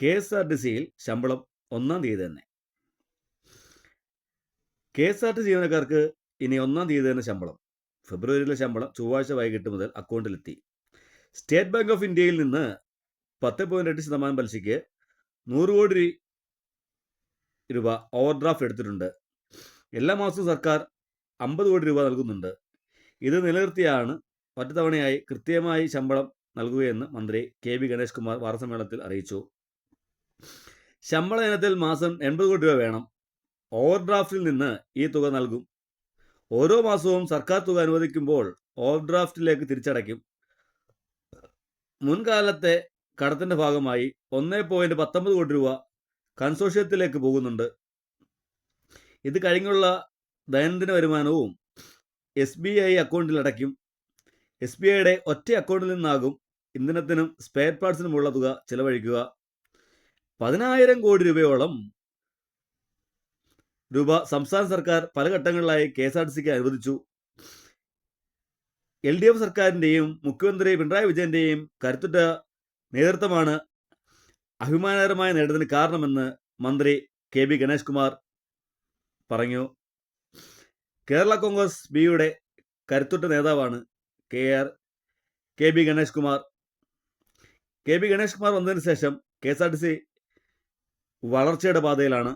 K S R T സിയിൽ ശമ്പളം ഒന്നാം തീയതി തന്നെ. കെ എസ് ആർ ടി ജീവനക്കാർക്ക് ഇനി ഒന്നാം തീയതി തന്നെ ശമ്പളം. ഫെബ്രുവരിയിലെ ശമ്പളം ചൊവ്വാഴ്ച വൈകിട്ട് മുതൽ അക്കൗണ്ടിലെത്തി. സ്റ്റേറ്റ് ബാങ്ക് ഓഫ് ഇന്ത്യയിൽ നിന്ന് പത്ത് പോയിന്റ് എട്ട് ശതമാനം പലിശയ്ക്ക് നൂറ് കോടി രൂപ ഓവർ ഡ്രാഫ്റ്റ് എടുത്തിട്ടുണ്ട്. എല്ലാ മാസവും സർക്കാർ അമ്പത് കോടി രൂപ നൽകുന്നുണ്ട്. ഇത് നിലനിർത്തിയാണ് ഒറ്റത്തവണയായി കൃത്യമായി ശമ്പളം നൽകുകയെന്ന് മന്ത്രി കെ വി ഗണേഷ് കുമാർ വാർത്താസമ്മേളനത്തിൽ അറിയിച്ചു. ശമ്പള ഇനത്തിൽ മാസം എൺപത് കോടി രൂപ വേണം. ഓവർ ഡ്രാഫ്റ്റിൽ നിന്ന് ഈ തുക നൽകും. ഓരോ മാസവും സർക്കാർ തുക അനുവദിക്കുമ്പോൾ ഓവർ ഡ്രാഫ്റ്റിലേക്ക് തിരിച്ചടയ്ക്കും. മുൻകാലത്തെ കടത്തിന്റെ ഭാഗമായി ഒന്നേ പോയിന്റ് പത്തൊമ്പത് കോടി രൂപ കൺസോഷ്യത്തിലേക്ക് പോകുന്നുണ്ട്. ഇത് കഴിഞ്ഞുള്ള ദൈനംദിന വരുമാനവും എസ് ബി ഐ അക്കൗണ്ടിൽ അടയ്ക്കും. എസ് ബി ഐയുടെ ഒറ്റ അക്കൗണ്ടിൽ നിന്നാകും ഇന്ധനത്തിനും സ്പെയർ പാർട്സിനുമുള്ള തുക ചിലവഴിക്കുക. പതിനായിരം കോടി രൂപയോളം രൂപ സംസ്ഥാന സർക്കാർ പല ഘട്ടങ്ങളിലായി കെ എസ് ആർ ടി സിക്ക് അനുവദിച്ചു. എൽ ഡി എഫ് സർക്കാരിന്റെയും മുഖ്യമന്ത്രി പിണറായി വിജയന്റെയും കരുത്തുറ്റ നേതൃത്വമാണ് അഭിമാനകരമായ നേട്ടത്തിന് കാരണമെന്ന് മന്ത്രി കെ ബി ഗണേഷ് കുമാർ പറഞ്ഞു. കേരള കോൺഗ്രസ് ബിയുടെ കരുത്തുറ്റ നേതാവാണ് K R K B Ganesh Kumar K B Ganesh Kumar വന്നതിന് ശേഷം K S R T C വളർച്ചയുടെ പാതയിലാണ്